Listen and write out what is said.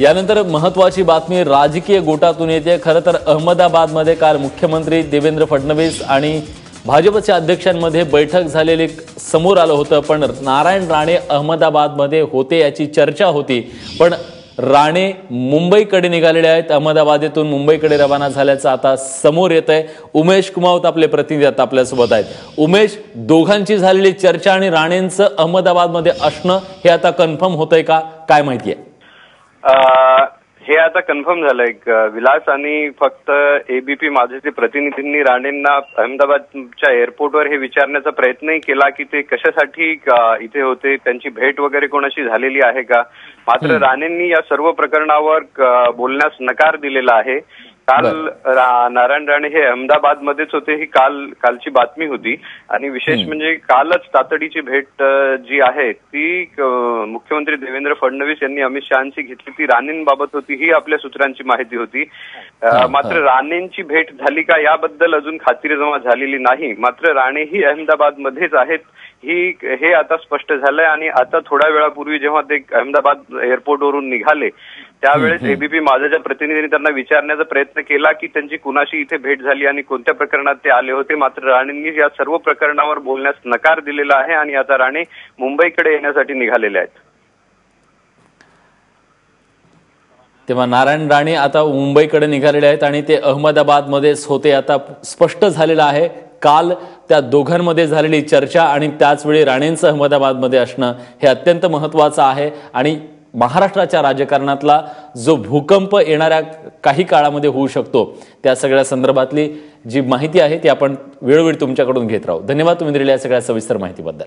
यानंतर महत्वाची बातमी राजकीय गोटातून येते. खरं तर अहमदाबादमध्ये काल मुख्यमंत्री देवेंद्र फडणवीस आणि भाजपच्या अध्यक्षांमध्ये बैठक झालेली समोर आलं होतं. पण नारायण राणे अहमदाबादमध्ये होते याची चर्चा होती. पण राणे मुंबईकडे निघालेले आहेत. अहमदाबादेतून मुंबईकडे रवाना झाल्याचं आता समोर येत आहे उमेश कुमावत आपले प्रतिनिधी आता आपल्यासोबत आहेत. उमेश दोघांची झालेली चर्चा आणि राणेंचं अहमदाबादमध्ये असणं हे आता कन्फर्म होतंय का? काय माहिती आहे? हे आता कन्फर्म झालंय. विलास आणि फक्त एबीपी माझेचे प्रतिनिधींनी राणेंना अहमदाबादच्या एअरपोर्टवर हे विचारण्याचा प्रयत्नही केला की ते कशासाठी इथे होते त्यांची भेट वगैरे कोणाशी झालेली आहे का? मात्र राणेंनी या सर्व प्रकरणावर बोलण्यास नकार दिलेला आहे. काल नारायण राणे हे अहमदाबाद मध्येच होते ही काल कालची बातमी होती. आणि विशेष म्हणजे कालच तातडीची भेट जी आहे ती मुख्यमंत्री देवेंद्र फडणवीस यांनी अमित शहाची घेतली. ती राणेंबाबत होती ही आपल्या सूत्रांची माहिती होती. मात्र राणेंची भेट झाली का याबद्दल अजून खात्रीजमा झालेली नाही. मात्र राणे ही अहमदाबाद मध्येच आहेत ही हे आता स्पष्ट झालंय. आणि आता थोड्या वेळापूर्वी जेव्हा ते अहमदाबाद एअरपोर्टवरून निघाले त्यावेळेस एबीपी माझ्याच्या प्रतिनिधींनी त्यांना विचारण्याचा प्रयत्न केला की त्यांची कुणाशी इथे भेट झाली आणि कोणत्या प्रकरणात ते आले होते? मात्र राणेंनी या सर्व प्रकरणावर बोलण्यास नकार दिलेला आहे आणि आता राणे मुंबईकडे येण्यासाठी निघालेले आहेत. तेव्हा नारायण राणे आता मुंबईकडे निघालेले आहेत आणि ते अहमदाबादमध्येच होते. आता स्पष्ट झालेलं आहे काल त्या दोघांमध्ये झालेली चर्चा आणि त्याचवेळी राणेंचं अहमदाबादमध्ये असणं हे अत्यंत महत्त्वाचं आहे आणि महाराष्ट्राच्या राजकारणातला जो भूकंप येणाऱ्या काही काळामध्ये होऊ शकतो त्या सगळ्या संदर्भातली जी माहिती आहे ती आपण वेळोवेळी तुमच्याकडून घेत राहू. धन्यवाद तुम्ही दिलेल्या या सगळ्या सविस्तर माहितीबद्दल.